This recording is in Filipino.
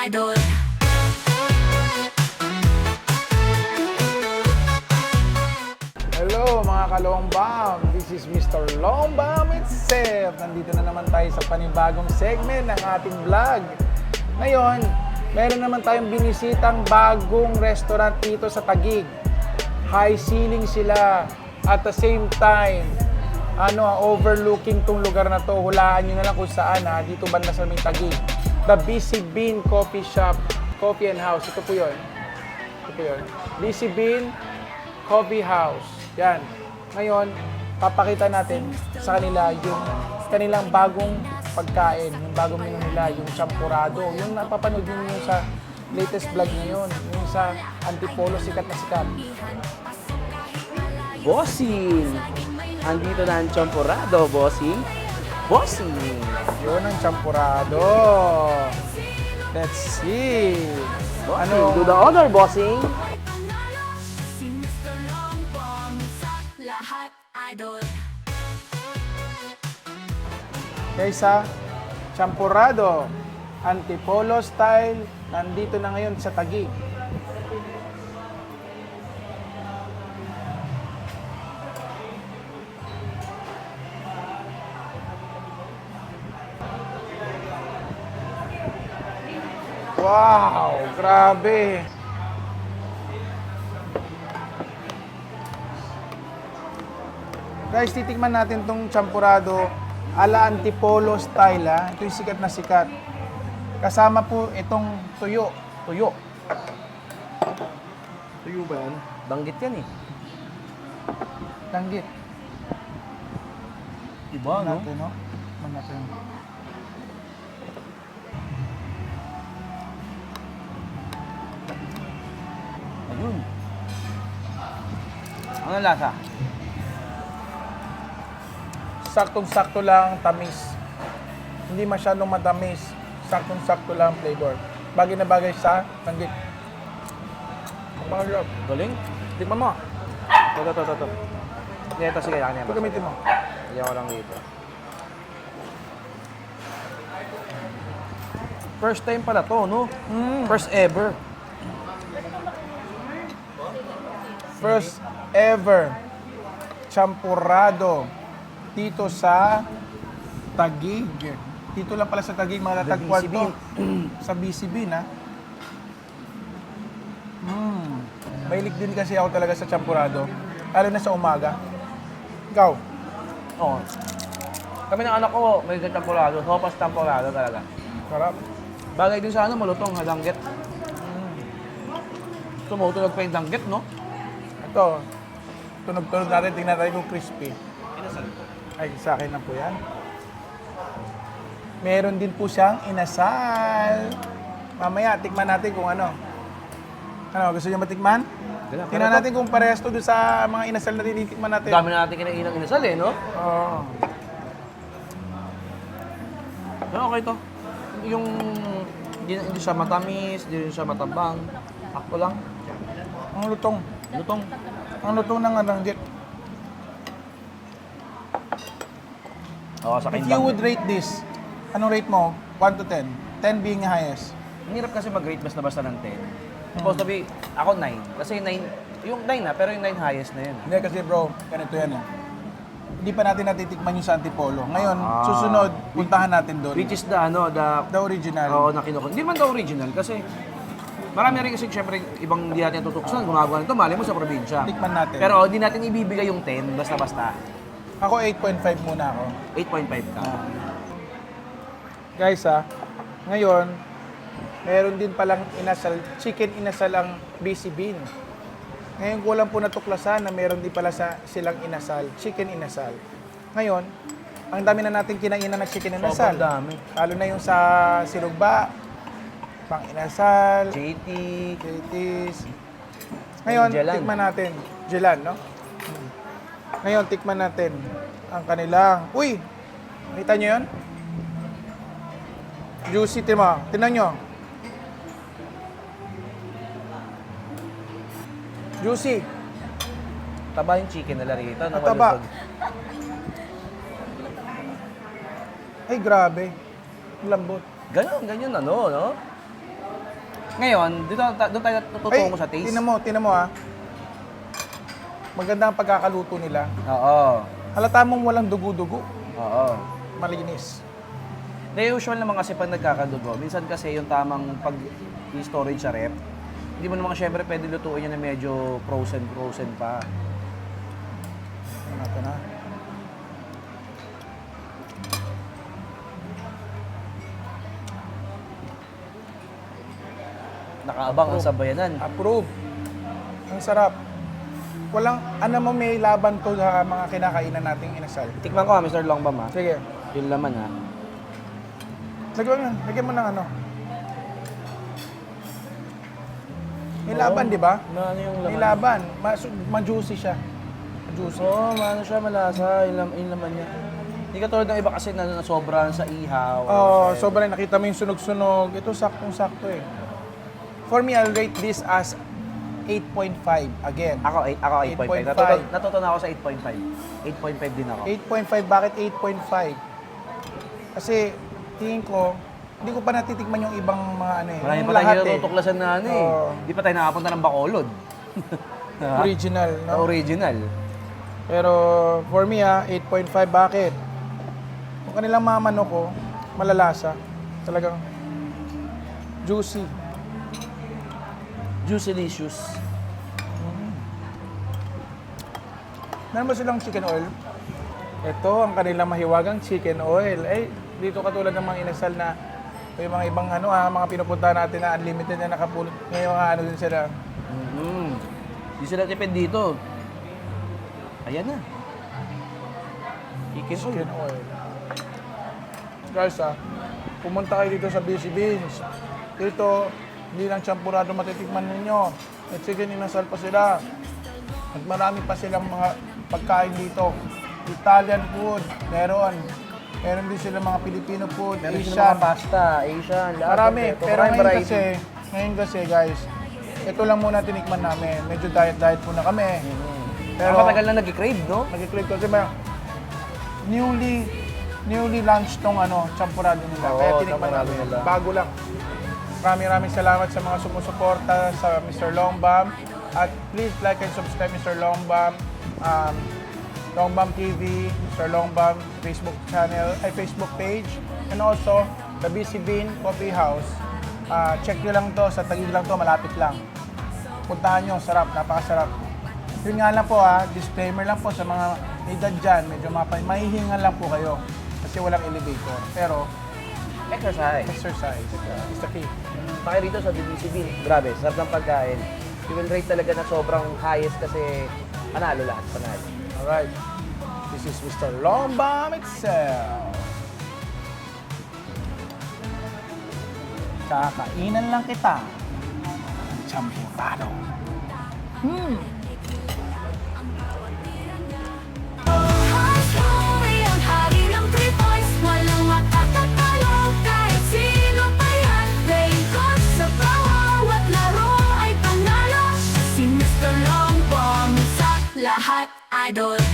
idol. Hello mga kalombam! This is Mr. Lombam itself. Nandito na naman tayo sa panibagong segment ng ating vlog. Ngayon, meron naman tayong binisitang bagong restaurant dito sa Tagig. High ceiling sila. At the same time, ano, overlooking tong lugar na to. Hulaan nyo na lang kung saan ha. Dito banda sa may Tagig. The Busy Bean Coffee Shop, Coffee and House. Ito po yun. Ito po yun. Busy Bean Coffee House. Yan. Ngayon, papakita natin sa kanila yung kanilang bagong pagkain, yung bagong menu nila, yung champurado, yung napapanood yung sa latest vlog ngayon, yung sa Antipolo, sikat na sikat. Bossing! Andito na ang champurado, bossing. Bossing! Yun ang champurado. Let's see. Bossing, Ano? do the honor, bossing. Si Mr. Lombong sa lahat idol. Guys ha, champurado, Antipolo style, nandito na ngayon sa Taguig. Wow, grabe. Guys, titikman natin tong champurado ala Antipolo style ha. Ito yung sikat na sikat. Kasama po itong tuyo. Tuyo. Tuyo ba yan? Banggit yan eh. Langgit. Diba, no? Natin, no? Tikman Ayun. Ano lasa? Saktong-sakto lang tamis. Hindi masyadong matamis. Saktong-sakto lang flavor. Bagay na bagay sa langgit. Mahal Galing. Tikman mo. Ito, ito, ito, ito. Hindi, ito sige, yan, yan. Ito gamitin mo. Iyan ko lang dito. First time pala to, no? Mm. First ever. First ever champurado dito sa Tagig. Dito lang pala sa Tagig matatagpuan to. sa BCB na. Mm. Mahilig din kasi ako talaga sa champurado. Lalo na sa umaga. Ikaw? Oo. Kami ng anak ko, may tempurado. Sopas tempurado talaga. Sarap. Bagay din sa ano, malutong, halangget. Tumutulog pa yung danggit, no? Ito. Tunog-tunog natin. Tingnan natin kung crispy. Ay, sa akin na po yan. Meron din po siyang inasal. Mamaya, tikman natin kung ano. Ano, gusto niyo matikman? Tingnan natin kung parehas to doon sa mga inasal na tinitikman natin. Dami na natin kinainang inasal, eh, no? Oo. Pero okay to. Yung hindi, hindi siya matamis, hindi siya matabang. Ako lang. Ang lutong. Lutong. Ang lutong ng aranggit. Oo, sa If you would rate this, anong rate mo? 1 to 10. 10 being highest. Ang hirap kasi mag-rate basta-basta ng 10. Supposed to be, ako 9. Kasi 9, yung 9 na, pero yung 9 highest na yun. Hindi kasi bro, ganito yan eh. Hindi pa natin natitikman yung sa Antipolo. Ngayon, Ah. susunod, puntahan natin doon. Which is the, ano, the, The original. oo, na kinukuha. Hindi man the original, kasi marami rin kasi syempre ibang hindi natin tutuksan, gumagawa nito, mali mo sa probinsya. Tikman natin. Pero hindi natin ibibigay yung 10, basta-basta. Ako 8.5 muna ako. 8.5 ka. Guys ah, ngayon, meron din palang inasal, chicken inasal ang BC Bean. Ngayon ko lang po natuklasan na meron din pala sa silang inasal, chicken inasal. Ngayon, ang dami na natin kinainan ng chicken inasal. Sobrang dami. Lalo na yung sa Sirugba, pang inasal, JT, Kritis. Ngayon, Jelan. tikman natin. Jelan, no? Ngayon, tikman natin ang kanilang... Uy! Nakita nyo yun? Juicy, tima. Tinan nyo. Juicy. taba yung chicken nila rito. Mataba. Malusog. Ay, grabe. Ang Lambot. Ganyan, ganyan ano, no? Ngayon, dito doon tayo tututungo sa taste. tinan mo, tinan mo ah. Maganda ang pagkakaluto nila. Oo. Halata mong walang dugo-dugo. Oo. Malinis. The usual naman kasi pag nagkakadugo, minsan kasi yung tamang pag i-storage sa rep, hindi mo naman syempre pwede lutuin yan na medyo frozen frozen pa. Ano natin Nakaabang ang sabayanan. Approve. Ang sarap. Walang, ano mo may laban to sa mga kinakainan nating inasal. Tikman ko ha, Mr. Longbam ha. Sige. Yung laman ha. Lagyan mo, lagyan mo ng ano. May laban, di ba? Na ano yung laman? May laban. Mas, ma-juicy siya. Ma-juicy. Oo, oh, maano siya, malasa. Yung, lam- yung laman niya. Hindi ka tulad ng iba kasi na, na sobrang sa ihaw. Oh, Sa- sobrang nakita mo yung sunog-sunog. Ito saktong-sakto eh. For me, I'll rate this as 8.5 again. Ako, eight- ako 8.5. 8.5. Natuto, natuto na ako sa 8.5. 8.5 din ako. 8.5, bakit 8.5? Kasi tingin ko, hindi ko pa natitikman yung ibang mga ano eh. Marami yung pa tayo lahat eh. natutuklasan na ano eh. Oo. Hindi pa tayo nakapunta ng Bacolod. Ha? Original, Na no? original. Pero for me ah, 8.5 bakit? Yung kanilang mga manok ko, malalasa. Talagang juicy. Juicylicious. Meron ba silang chicken oil? Ito ang kanilang mahiwagang chicken oil. Eh, dito katulad ng mga inasal na yung mga ibang ano ah, mga pinupunta natin na unlimited na nakapulot. Ngayon nga ano din sila. Mm-hmm. Hindi sila tipid dito. Ayan na. Chicken oil. Chicken oil. Guys ah, pumunta kayo dito sa BC Beans. Dito, hindi lang champurado matitikman ninyo. At chicken inasal pa sila. At marami pa silang mga pagkain dito. Italian food, meron. Meron din sila mga Filipino food, Meron Asian. mga pasta, Asian, lahat. Marami. kompleto. Pero Maraming ngayon variety. kasi, ngayon kasi guys, ito lang muna tinikman namin. Medyo diet-diet muna kami. Pero matagal na nag-crave, no? Nag-crave kasi ba, newly newly launched tong ano, champurado nila. Oo, Kaya tinikman champurado namin. nila. Bago lang. Maraming maraming salamat sa mga sumusuporta sa Mr. Longbam. At please like and subscribe Mr. Longbam. Um, Longbam TV, Mr. Longbam Facebook channel, ay Facebook page. And also, the BC Bean Coffee House. Ah, check nyo lang to, sa Taguig lang to, malapit lang. Puntahan nyo, sarap, napakasarap. Yun nga lang po ha, disclaimer lang po sa mga edad dyan, medyo mapay, mahihingan lang po kayo kasi walang elevator. Pero Exercise. exercise uh, is the key. Tayo rito sa DBCB. Grabe, sarap ng pagkain. You will rate talaga na sobrang highest kasi panalo lahat, panalo. Alright, this is Mr. Longbam itself. Kakainan lang kita. Champurado. Hustle, idol